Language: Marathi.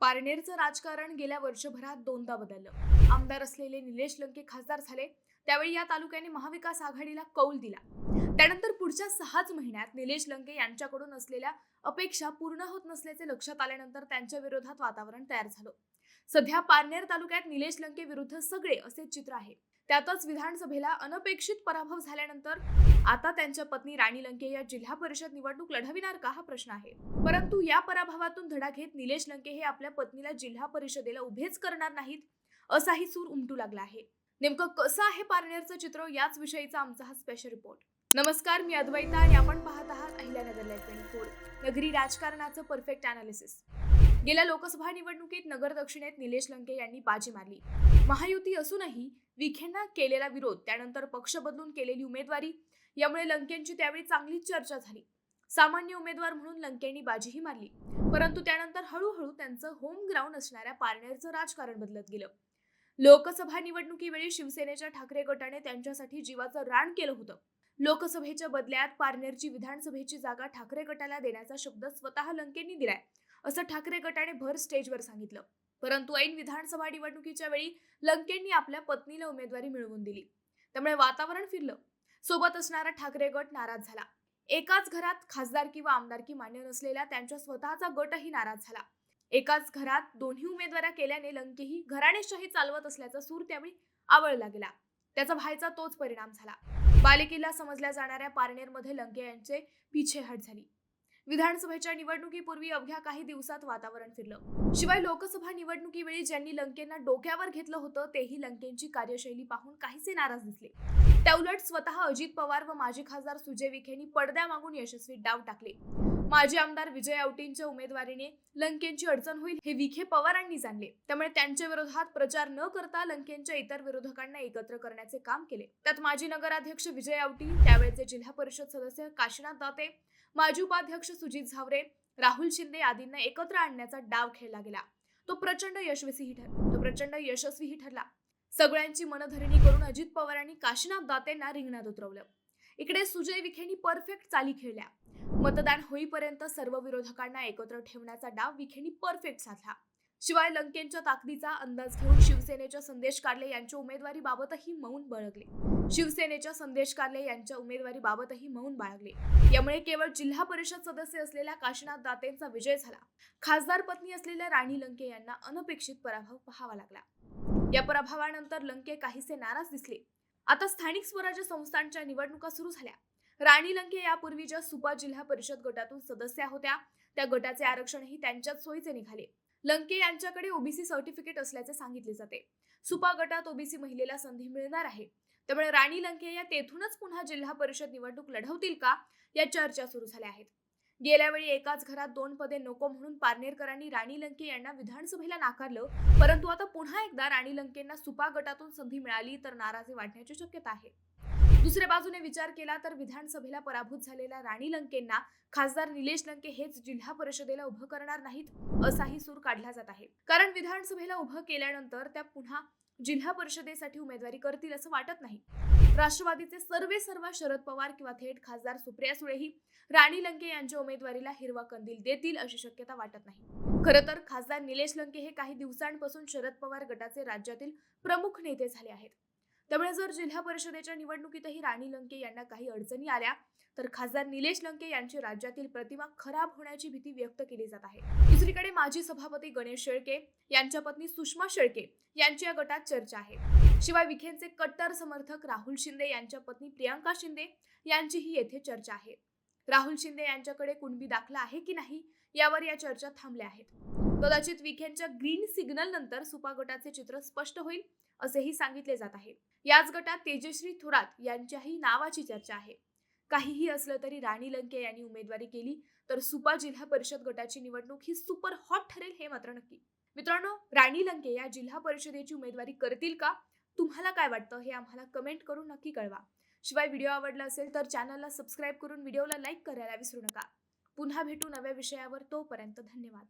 पारनेरचं राजकारण गेल्या वर्षभरात दोनदा बदललं. आमदार असलेले निलेश लंके खासदार झाले. त्यावेळी या तालुक्याने महाविकास आघाडीला कौल दिला. त्यानंतर पुढच्या सहाच महिन्यात निलेश लंके यांच्याकडून असलेल्या अपेक्षा पूर्ण होत नसल्याचे लक्षात आल्यानंतर त्यांच्या विरोधात वातावरण तयार झालं. सध्या पारनेर तालुक्यात निलेश लंके विरुद्ध सगळे असे चित्र आहे. त्यातच विधानसभेला अनपेक्षित पराभव झाल्यानंतर आता त्यांच्या पत्नी राणी लंके या जिल्हा परिषद निवडणूक लढविणार का हा प्रश्न आहे. परंतु या पराभवातून धडा घेत निलेश लंके हे आपल्या पत्नीला जिल्हा परिषदेला उभेच करणार नाहीत असाही सूर उमटू लागला आहे. नेमकं कसं आहे पारनेरचं चित्र? याच विषयीचा आमचा हा स्पेशल रिपोर्ट नमस्कार मी अद्वैता आणि आपण पाहत आहात अहिल्यानगर लाईफ ट्वेंटी फोर नगरी राजकारणाचं परफेक्ट अनालिसिस गेल्या लोकसभा निवडणुकीत नगर दक्षिणेत निलेश लंके यांनी बाजी मारली. महायुती असूनही विखेंना केलेला विरोध त्यानंतर पक्ष बदलून केलेली उमेदवारी यामुळे लंकेंची त्यावेळी चांगलीच चर्चा झाली. सामान्य उमेदवार म्हणून लंकेंनी बाजीही मारली. परंतु त्यानंतर हळूहळू त्यांचं होम ग्राउंड असणाऱ्या पारनेरचं राजकारण बदलत गेलं. लोकसभा निवडणुकीवेळी शिवसेनेच्या ठाकरे गटाने त्यांच्यासाठी जीवाचं रान केलं होतं. लोकसभेच्या बदल्यात पारनेरची विधानसभेची जागा ठाकरे गटाला देण्याचा शब्द स्वतः लंकेंनी दिलाय. असं ठाकरे गटाने भर स्टेजवर सांगितलं. परंतु ऐन विधानसभा निवडणुकीच्या वेळी लंकेंनी आपल्या पत्नीला उमेदवारी मिळवून दिली. त्यामुळे वातावरण फिरलं. सोबत असणारा ठाकरे गट नाराज झाला. एकाच घरात खासदार किंवा आमदारकी मान्य नसलेल्या त्यांच्या स्वतःचा गटही नाराज झाला. एकाच घरात दोन्ही उमेदवाऱ्या केल्याने लंकेही घराणेशाही चालवत असल्याचा सूर त्यावेळी आवळला गेला. त्याचा व्हायचा तोच परिणाम झाला. बालिकेला समजल्या जाणाऱ्या पारनेरमध्ये लंके यांचे पिछेहट झाली. विधानसभेच्या निवडणुकीपूर्वी अवघ्या काही दिवसात वातावरण फिरलं. शिवाय लोकसभा निवडणुकीवेळी ज्यांनी लंकेंना डोक्यावर घेतलं होतं तेही लंकेंची कार्यशैली पाहून काहीसे नाराज दिसले. त्याउलट स्वतः अजित पवार व माजी खासदार सुजय विखेंनी पडद्यामागून यशस्वी डाव टाकले. माजी आमदार विजय आवटींच्या उमेदवारीने लंकेंची अडचण होईल हे विखे पवारांनी जाणले. त्यामुळे त्यांच्या विरोधात प्रचार न करता लंकेंच्या इतर विरोधकांना एकत्र करण्याचे काम केले. त्यात माजी नगराध्यक्ष विजय औटी त्यावेळेचे जिल्हा परिषद सदस्य काशीनाथ दाते माजी उपाध्यक्ष सुजित झावरे राहुल शिंदे आदींना एकत्र आणण्याचा डाव खेळला गेला. तो प्रचंड यशस्वीही ठरला तो प्रचंड यशस्वीही ठरला. सगळ्यांची मनधरणी करून अजित पवारांनी काशीनाथ दातेंना रिंगणात उतरवलं. इकडे सुजय विखेंनी परफेक्ट चाली खेळल्या. मतदान होईपर्यंत सर्व विरोधकांना एकत्र ठेवण्याचा डाव विखेंनी परफेक्ट साधला. शिवाय लंकेंच्या ताकदीचा अंदाज घेऊन शिवसेनेच्या संदेश कारले यांच्या उमेदवारीबाबतही मौन बळगले. शिवसेनेच्या संदेश कारले यांच्या उमेदवारीबाबतही मौन बाळगले. यामुळे केवळ जिल्हा परिषद सदस्य असलेल्या काशीनाथ दातेंचा विजय झाला. खासदार पत्नी असलेल्या राणी लंके यांना अनपेक्षित पराभव पाहावा लागला. या पराभवानंतर लंके काहीसे नाराज दिसले. आता स्थानिक स्वराज्य संस्थांच्या निवडणुका सुरू झाल्या. राणी लंके यापूर्वी ज्या सुपा जिल्हा परिषद गटातून सदस्या होत्या त्या गटाचे आरक्षणही त्यांच्याच सोयीचे निघाले. लंके यांच्याकडे ओबीसी सर्टिफिकेट असल्याचे सांगितले जाते. सुपा गटात ओबीसी महिलेला संधी मिळणार आहे. त्यामुळे राणी लंके या तेथूनच पुन्हा जिल्हा परिषद निवडणूक लढवतील का या चर्चा सुरू झाल्या आहेत. गेल्या वेळी एकाच घरात दोन पदे नको म्हणून पारनेरकरांनी राणी लंके यांना विधानसभेला नाकारलं. परंतु आता पुन्हा एकदा राणी लंकेंना सुपा गटातून संधी मिळाली तर नाराजी वाढण्याची शक्यता आहे. दुसऱ्या बाजूने विचार केला तर विधानसभेला पराभूत झालेल्या राणी लंकेंना खासदार निलेश लंके हेच जिल्हा परिषदेला उभं करणार नाहीत असाही सूर काढला जात आहे. कारण विधानसभेला उभं केल्यानंतर त्या पुन्हा जिल्हा परिषदेसाठी उमेदवारी करतील असं वाटत नाही. राष्ट्रवादीचे सर्वे सर्व शरद पवार किंवा थेट खासदार सुप्रिया सुळेही राणी लंके यांच्या उमेदवारीला हिरवा कंदील देतील अशी शक्यता वाटत नाही. खरं तर खासदार निलेश लंके हे काही दिवसांपासून शरद पवार गटाचे राज्यातील प्रमुख नेते झाले आहेत. त्यामुळे जर जिल्हा परिषदेच्या निवडणुकीतही राणी लंके यांना काही अडचणी आल्या तर खासदार निलेश लंके यांची राज्यातील प्रतिमा खराब होण्याची भीती व्यक्त केली जात आहे. दुसरीकडे माजी सभापती गणेश शेळके यांच्या पत्नी सुषमा शेळके यांची या गटात चर्चा आहे. शिवाय विखेंचे कट्टर समर्थक राहुल शिंदे यांच्या पत्नी प्रियांका शिंदे यांचीही येथे चर्चा आहे. राहुल शिंदे यांच्याकडे कुणबी दाखला आहे की नाही यावर या चर्चा थांबल्या आहेत. कदाचित विखेंच्या ग्रीन सिग्नल नंतर सुपा गटाचे चित्र स्पष्ट होईल असेही सांगितले जात आहे. याच गटात तेजश्री थोरात यांच्याही नावाची चर्चा आहे. काहीही असलं तरी राणी लंके यांनी उमेदवारी केली तर सुपा जिल्हा परिषद गटाची निवडणूक ही सुपर हॉट ठरेल हे मात्र नक्की. मित्रांनो राणी लंके या जिल्हा परिषदेची उमेदवारी करतील का? तुम्हाला काय वाटतं हे आम्हाला कमेंट करून नक्की कळवा. शिवाय व्हिडिओ आवडला असेल तर चॅनलला सबस्क्राईब करून व्हिडिओला लाईक करायला विसरू नका. पुन्हा भेटू नव्या विषयावर तोपर्यंत धन्यवाद.